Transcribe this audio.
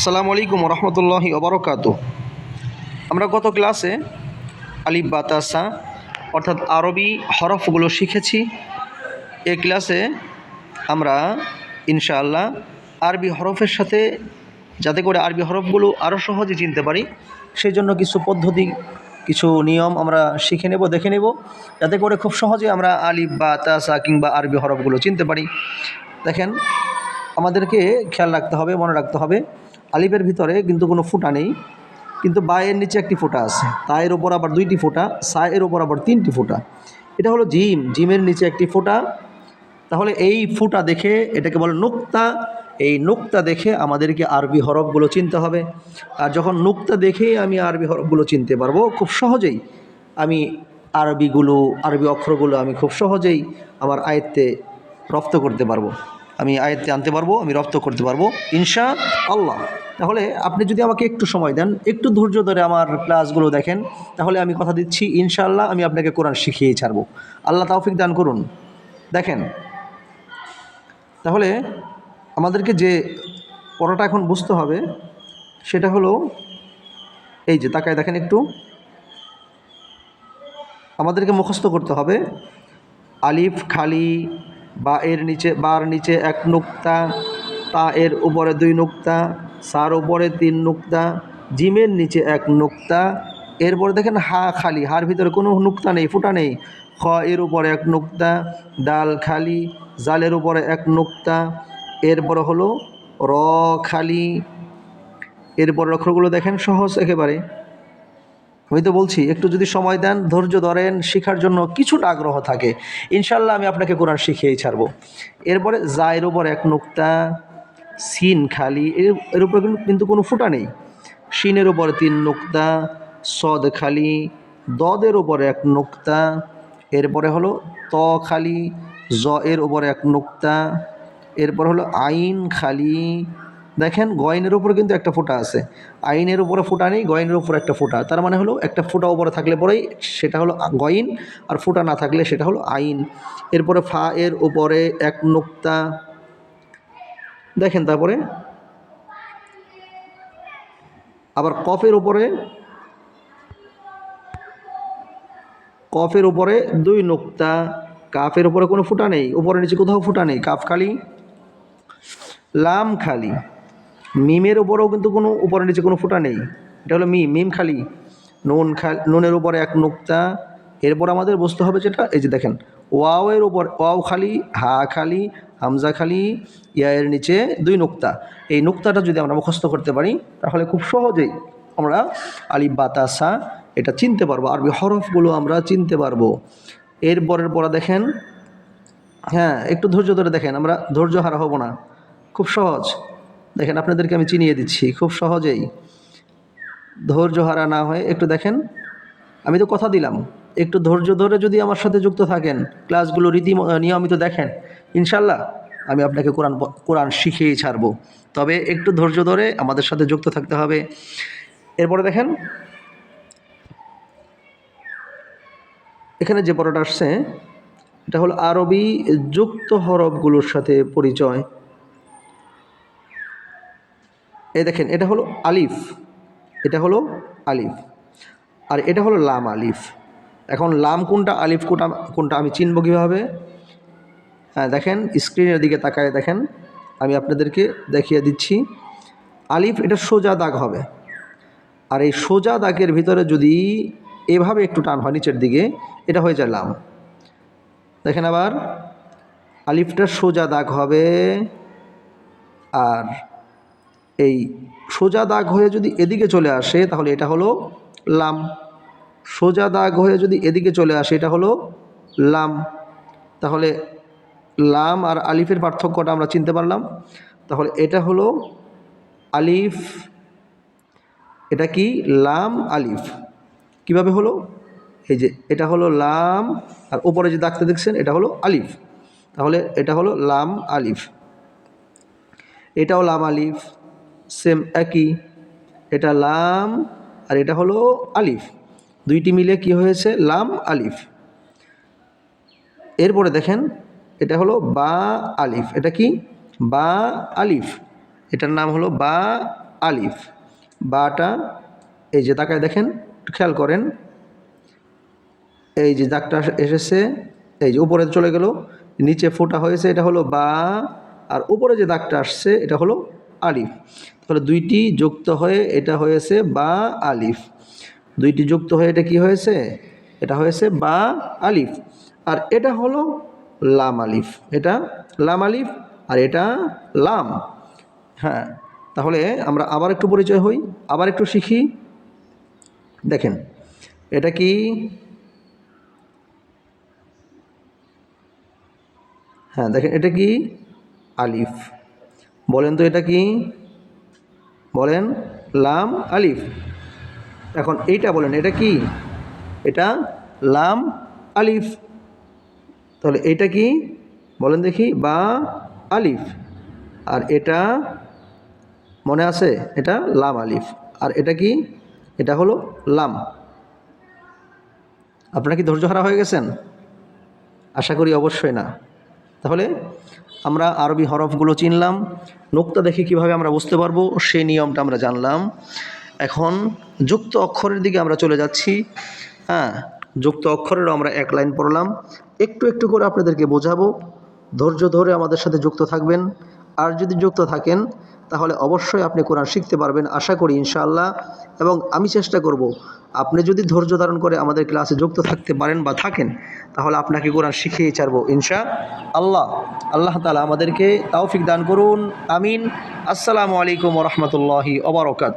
আসসালামু আলাইকুম রহমতুল্লাহি ওবরকাত আমরা গত ক্লাসে আলিফ বাতাসা অর্থাৎ আরবি হরফগুলো শিখেছি। এ ক্লাসে আমরা ইনশাআল্লাহ আরবি হরফের সাথে যাতে করে আরবি হরফগুলো আরও সহজে চিনতে পারি সেই জন্য কিছু পদ্ধতি, কিছু নিয়ম আমরা শিখে নেব, দেখে নেব, যাতে করে খুব সহজে আমরা আলিফ বা তাসা কিংবা আরবি হরফগুলো চিনতে পারি। দেখেন, আমাদেরকে খেয়াল রাখতে হবে, মনে রাখতে হবে আলিফের ভিতরে কিন্তু কোনো ফুটা নেই, কিন্তু বায়ের নিচে একটি ফোঁটা আছে। তায়ের ওপর আবার দুইটি ফোঁটা, সায়ের ওপর আবার তিনটি ফোঁটা। এটা হলো জিম। জিমের নিচে একটি ফোঁটা। তাহলে এই ফুটা দেখে এটাকে বলে নুক্তা। এই নুক্তা দেখে আমাদেরকে আরবি হরফগুলো চিনতে হবে। আর যখন নুক্তা দেখেই আমি আরবি হরফগুলো চিনতে পারব, খুব সহজেই আমি আরবিগুলো, আরবি অক্ষরগুলো আমি খুব সহজেই আমার আয়ত্তে রপ্ত করতে পারব। আমি আয়ত্তে আনতে পারব, আমি রপ্ত করতে পারব ইনশা আল্লাহ তাহলে আপনি যদি আমাকে একটু সময় দেন, একটু ধৈর্য ধরে আমার ক্লাসগুলো দেখেন, তাহলে আমি কথা দিচ্ছি, ইনশাআল্লাহ আমি আপনাকে কোরআন শিখিয়েই ছাড়বো। আল্লাহ তাওফিক দান করুন। দেখেন, তাহলে আমাদেরকে যে পড়াটা এখন বুঝতে হবে, সেটা হলো, এই যে তাকায় দেখেন একটু, আমাদেরকে মুখস্থ করতে হবে, আলিফ, খালি বা এর নিচে, বার নিচে এক নুক্তা, তা এর উপরে দুই নুক্তা, সার উপরে তিন নুক্তা, জিমের নিচে এক নুক্তা। এরপরে দেখেন হা খালি, হার ভিতরে কোনো নুক্তা নেই, ফুটা নেই। খ, এর উপরে এক নুক্তা, ডাল খালি, জালের উপরে এক নুক্তা। এরপরে হলো র খালি। এরপর অক্ষরগুলো দেখেন সহজ একেবারে। আমি তো বলছি, একটু যদি সময় দেন, ধৈর্য ধরেন, শেখার জন্য কিছুটা আগ্রহ থাকে। ইনশাল্লাহ আমি আপনাকে কোরআন শিখিয়েই ছাড়বো। এরপরে জায়ের উপর এক নুক্তা, সিন খালি, এর এর উপরে কিন্তু- কোনো ফুটা নেই। শিনের উপরে তিন নুক্তা, সদ খালি, দদের উপরে এক নুক্তা, এরপরে হলো ত খালি জ এর উপরে এক নুক্তা, এরপর হলো আইন খালি দেখেন গয়নের উপরে কিন্তু একটা ফোঁটা আছে। আইনের উপরে ফোঁটা নেই, গয়নের উপরে একটা ফোঁটা। তার মানে হলো একটা ফোঁটা উপরে থাকলে পরেই সেটা হলো গয়ন আর ফোঁটা না থাকলে সেটা হলো আইন। এরপরে ফা এর উপরে এক নোক্তা। দেখেন তারপরে। আবার কফের উপরে কফের উপরে দুই নোক্তা। কাফের উপরে কোনো ফুটা নেই, উপরে নিচে কোথাও ফুটা নেই, কাফ খালি, লাম খালি। মিমের উপরেও কিন্তু কোনো উপরে নিচে কোনো ফুটা নেই। এটা হলো মিম মিম খালি। নুন খালি নুনের উপরে এক নুক্তা। এরপর আমাদের বুঝতে হবে যেটা, এই যে দেখেন ওয়াও এর উপর, ওয়াও খালি, হা খালি, হামজা খালি ইয়া এর নিচে দুই নুক্তা। এই নুক্তাটা যদি আমরা মুখস্থ করতে পারি, তাহলে খুব সহজেই আমরা আলিফ বাতাসা এটা চিনতে পারব। আরবি হরফগুলো আমরা চিনতে পারব। এরপরের পরে দেখেন হ্যাঁ একটু ধৈর্য ধরে দেখেন, আমরা ধৈর্য হারা হব না। খুব সহজ। দেখেন, আপনাদেরকে আমি চিনিয়ে দিচ্ছি, খুব সহজেই ধৈর্য হারা না হয়ে একটু দেখেন, আমি তো কথা দিলাম, একটু ধৈর্য ধরে যদি আমার সাথে যুক্ত থাকেন, ক্লাসগুলো রীতি নিয়মিত দেখেন, ইনশাল্লাহ আমি আপনাকে কোরআন কোরআন শিখিয়েই ছাড়বো। তবে একটু ধৈর্য ধরে আমাদের সাথে যুক্ত থাকতে হবে। এরপরে দেখেন, এখানে যে পড়াটা আসছে, এটা হলো আরবি যুক্ত হরফগুলোর সাথে পরিচয়। এই দেখেন, এটা হলো আলিফ। এটা হলো আলিফ। আর এটা হলো লাম আলিফ। এখন লাম কোনটা, আলিফ কোনটা কোনটা আমি চিনব কীভাবে? হ্যাঁ দেখেন স্ক্রিনের দিকে তাকায় দেখেন। আমি আপনাদেরকে দেখিয়ে দিচ্ছি। আলিফ, এটা সোজা দাগ হবে। আর এই সোজা দাগের ভিতরে যদি এভাবে একটু টান হয় নিচের দিকে, এটা হয়ে যায় লাম। দেখেন আবার, আলিফটা সোজা দাগ হবে। আর এই সোজা দাগ হয়ে যদি এদিকে চলে আসে, তাহলে এটা হলো লাম। সোজা দাগ হয়ে যদি এদিকে চলে আসে, এটা হলো লাম। তাহলে লাম আর আলিফের পার্থক্যটা আমরা চিনতে পারলাম। তাহলে এটা হলো আলিফ, এটা কি? লাম, আলিফ। কীভাবে হলো? এই যে এটা হলো লাম, আর উপরে যে দাগতে দেখছেন, এটা হলো আলিফ। তাহলে এটা হলো লাম, আলিফ। এটাও লাম, আলিফ। সেম একই। এটা লাম আর এটা হলো আলিফ। দুইটি মিলে কি হয়েছে? লাম, আলিফ। এরপরে দেখেন, এটা হলো বা, আলিফ। এটা কি? বা, আলিফ। এটার নাম হলো বা, আলিফ। বাটা, এই যে তাকায় দেখেন খেয়াল করেন। এই যে দাগটা এসেছে, এই যে উপরে চলে গেল, নিচে ফোটা হয়েছে, এটা হলো বা, আর উপরে যে দাগটা আসছে, এটা হলো আলিফ। তাহলে দুইটি যুক্ত হয়ে এটা হয়েছে বা আলিফ। দুইটি যুক্ত হয়ে এটা কি হয়েছে? এটা হয়েছে বা আলিফ। আর এটা হলো লাম আলিফ। এটা লাম আলিফ আর এটা লাম। হ্যাঁ তাহলে আমরা আবার একটু পরিচয় হই, আবার একটু শিখি। দেখেন, এটা কি? হ্যাঁ দেখেন, এটা কি? আলিফ। বলেন তো এটা কি? বলেন, লাম, আলিফ। এখন এইটা বলেন, এটা কি? এটা লাম, আলিফ। তাহলে এটা কি? বলেন দেখি, বা, আলিফ। আর এটা মনে আছে? এটা লাম, আলিফ। আর এটা কি? এটা হলো লাম। আপনারা কি ধৈর্য হারা হয়ে গেছেন? আশা করি অবশ্যই না। তাহলে আমরা আরবি হরফগুলো চিনলাম। নোক্তা দেখে কীভাবে আমরা বুঝতে পারব? সেই নিয়মটা আমরা জানলাম। এখন যুক্ত অক্ষরের দিকে আমরা চলে যাচ্ছি। হ্যাঁ যুক্ত অক্ষরেরও আমরা এক লাইন পড়লাম। একটু একটু করে আপনাদেরকে বোঝাবো। ধৈর্য ধরে আমাদের সাথে যুক্ত থাকবেন। আর যদি যুক্ত থাকেন তাহলে অবশ্যই আপনি কোরআন শিখতে পারবেন, আশা করি ইনশাআল্লাহ। এবং আমি চেষ্টা করব, আপনি যদি ধৈর্য ধারণ করে আমাদের ক্লাসে যুক্ত থাকতে পারেন বা থাকেন, তাহলে আপনাকে কোরআন শিখিয়ে ছাড়ব ইনশা আল্লাহ আল্লাহ তালা আমাদেরকে তাওফিক দান করুন, আমিন। আসসালামু আলাইকুম রহমতুল্লাহি ওবরকাত